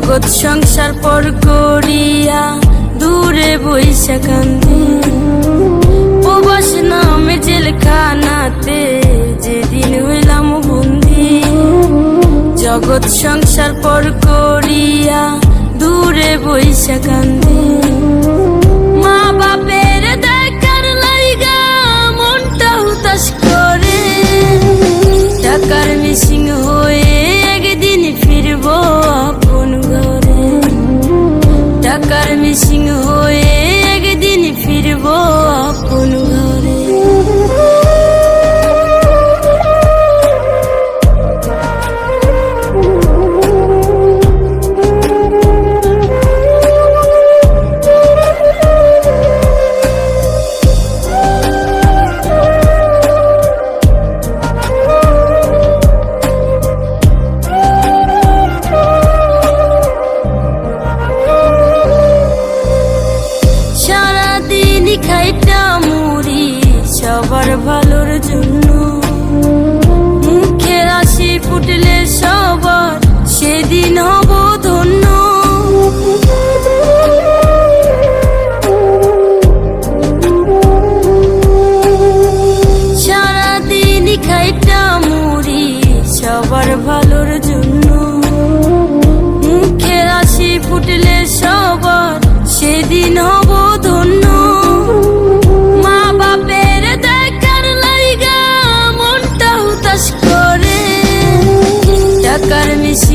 জগৎ সংসার পর করিয়া দূরে বৈশা কান্দি প্রবাস নামে জেলখানাতে যেদিন হইলাম বন্দি। জগৎ সংসার পর করিয়া দূরে বৈশা কান্দি সবার ভালোর জন্য। মুখে রাশি ফুটলে সবার সেদিন হব ধন্য। সারাদিনই খাইটা মুড়ি সবার ভালোর জন্য। মুখে রাশি ফুটলে got a miss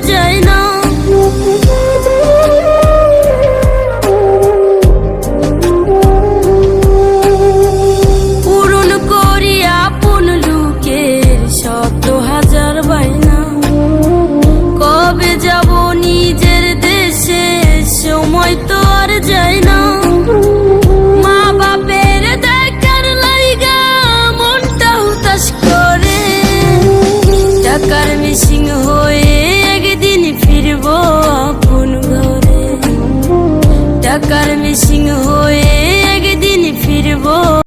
যায় পূরণ করি আপন লোকের হাজার কবে যাব নিজের দেশে, সময় তো যায় না। কারণে সে